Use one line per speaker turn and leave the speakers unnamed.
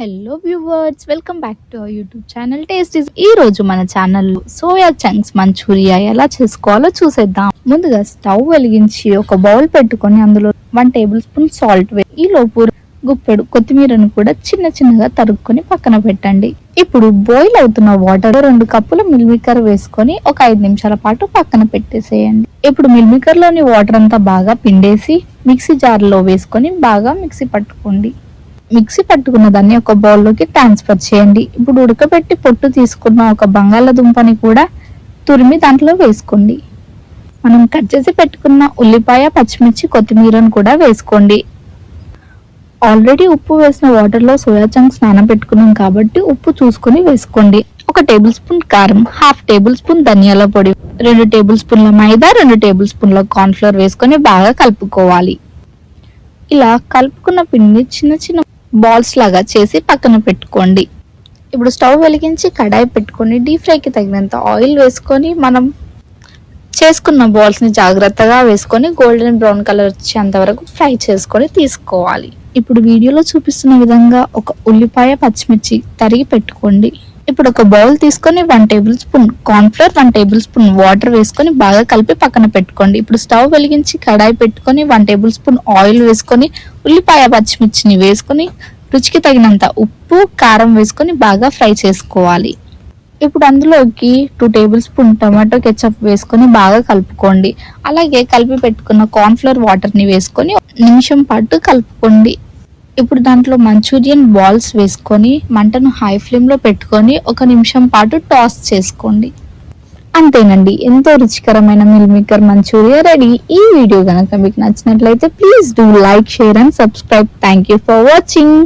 Hello viewers welcome back to our YouTube channel taste is ఈ రోజు మన ఛానల్లో సోయా చంక్స్ మంచూరియా ఎలా చేసుకోవాలో చూసేద్దాం. ముందుగా స్టవ్ వెలిగించి ఒక బౌల్ పెట్టుకొని అందులో వన్ టేబుల్ స్పూన్ సాల్ట్ ఈ లోపు గుప్పెడు కొత్తిమీరను కూడా చిన్న చిన్నగా తరుక్కొని పక్కన పెట్టండి. ఇప్పుడు బాయిల్ అవుతున్న వాటర్ రెండు కప్పుల మిల్మికర్ వేసుకొని ఒక ఐదు నిమిషాల పాటు పక్కన పెట్టేసేయండి. ఇప్పుడు మిల్మికర్లోని వాటర్ అంతా బాగా పిండేసి మిక్సీ జార్లో వేసుకొని బాగా మిక్సీ పట్టుకోండి. మిక్సీ పట్టుకున్న దాన్ని ఒక బౌల్లోకి ట్రాన్స్ఫర్ చేయండి. ఇప్పుడు ఉడకబెట్టి పొట్టు తీసుకున్న ఒక బంగాళాదుంపని కూడా తురిమి దాంట్లో వేసుకోండి. మనం కట్ చేసి పెట్టుకున్న ఉల్లిపాయ పచ్చిమిర్చి కొత్తిమీరను కూడా వేసుకోండి. ఆల్రెడీ ఉప్పు వేసిన వాటర్లో సోయా చంక్స్ నానబెట్టుకున్నాం కాబట్టి ఉప్పు చూసుకొని వేసుకోండి. ఒక టేబుల్ స్పూన్ కారం హాఫ్ టేబుల్ స్పూన్ ధనియాల పొడి రెండు టేబుల్ స్పూన్ల మైదా రెండు టేబుల్ స్పూన్ల కార్న్ఫ్లోర్ వేసుకొని బాగా కలుపుకోవాలి. ఇలా కలుపుకున్న పిండిని చిన్న చిన్న బాల్స్ లాగా చేసి పక్కన పెట్టుకోండి. ఇప్పుడు స్టవ్ వెలిగించి కడాయి పెట్టుకొని డీప్ ఫ్రైకి తగినంత ఆయిల్ వేసుకొని మనం చేసుకున్న బాల్స్ని జాగ్రత్తగా వేసుకొని గోల్డెన్ బ్రౌన్ కలర్ వచ్చేంత వరకు ఫ్రై చేసుకొని తీసుకోవాలి. ఇప్పుడు వీడియోలో చూపిస్తున్న విధంగా ఒక ఉల్లిపాయ పచ్చిమిర్చి తరిగి పెట్టుకోండి. ఇప్పుడు ఒక బౌల్ తీసుకొని one tablespoon cornflour one tablespoon water వేసుకొని బాగా కలిపి పక్కన పెట్టుకోండి. ఇప్పుడు స్టవ్ వెలిగించి కడాయి పెట్టుకొని వన్ టేబుల్ స్పూన్ ఆయిల్ వేసుకొని ఉల్లిపాయ పచ్చిమిర్చిని వేసుకొని రుచికి తగినంత ఉప్పు కారం వేసుకొని బాగా ఫ్రై చేసుకోవాలి. ఇప్పుడు అందులోకి two table spoon tomato ketchup వేసుకొని బాగా కలుపుకోండి. అలాగే కలిపి పెట్టుకున్న కార్న్ఫ్లోర్ వాటర్ని వేసుకొని నిమిషం పాటు కలుపుకోండి. ఇప్పుడు దాంట్లో మంచూరియన్ బాల్స్ వేసుకొని మంటను హై ఫ్లేమ్లో పెట్టుకొని ఒక నిమిషం పాటు టాస్ చేసుకోండి. అంతేనండి. ఎంతో రుచికరమైన మిల్ మేకర్ మంచూరియా రెడీ. ఈ వీడియో కనుక మీకు నచ్చినట్లయితే please do like share and subscribe thank you for watching